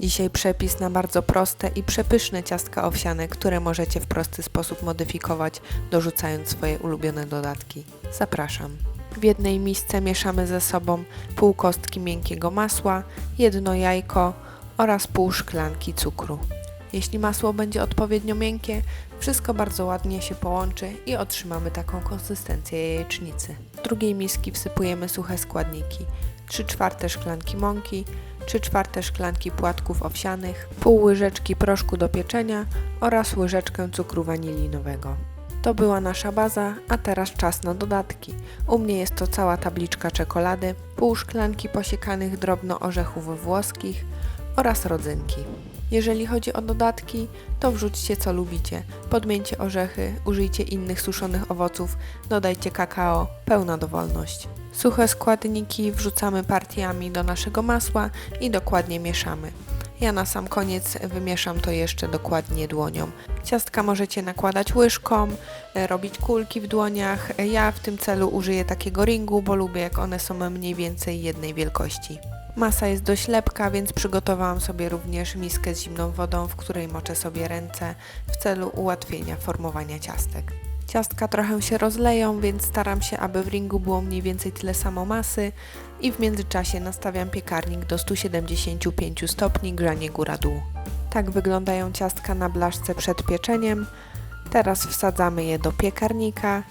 Dzisiaj przepis na bardzo proste i przepyszne ciastka owsiane, które możecie w prosty sposób modyfikować, dorzucając swoje ulubione dodatki. Zapraszam. W jednej misce mieszamy ze sobą pół kostki miękkiego masła, jedno jajko oraz pół szklanki cukru. Jeśli masło będzie odpowiednio miękkie, wszystko bardzo ładnie się połączy i otrzymamy taką konsystencję jajecznicy. Do drugiej miski wsypujemy suche składniki: 3 czwarte szklanki mąki, 3 czwarte szklanki płatków owsianych, pół łyżeczki proszku do pieczenia oraz łyżeczkę cukru wanilinowego. To była nasza baza, a teraz czas na dodatki. U mnie jest to cała tabliczka czekolady, pół szklanki posiekanych drobno orzechów włoskich oraz rodzynki. Jeżeli chodzi o dodatki, to wrzućcie co lubicie. Podmieńcie orzechy, użyjcie innych suszonych owoców, dodajcie kakao, pełna dowolność. Suche składniki wrzucamy partiami do naszego masła i dokładnie mieszamy. Ja na sam koniec wymieszam to jeszcze dokładnie dłonią. Ciastka możecie nakładać łyżką, e, robić kulki w dłoniach. Ja w tym celu użyję takiego ringu, bo lubię jak one są mniej więcej jednej wielkości. Masa jest dość lepka, więc przygotowałam sobie również miskę z zimną wodą, w której moczę sobie ręce w celu ułatwienia formowania ciastek. Ciastka trochę się rozleją, więc staram się, aby w ringu było mniej więcej tyle samo masy i w międzyczasie nastawiam piekarnik do 175 stopni grzanie góra-dół. Tak wyglądają ciastka na blaszce przed pieczeniem. Teraz wsadzamy je do piekarnika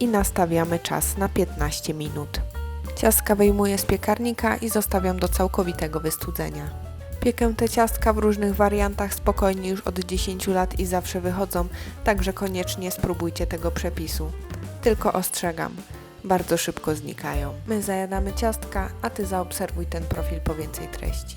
i nastawiamy czas na 15 minut. Ciastka wyjmuję z piekarnika i zostawiam do całkowitego wystudzenia. Piekę te ciastka w różnych wariantach spokojnie już od 10 lat i zawsze wychodzą, także koniecznie spróbujcie tego przepisu. Tylko ostrzegam, bardzo szybko znikają. My zajadamy ciastka, a ty zaobserwuj ten profil po więcej treści.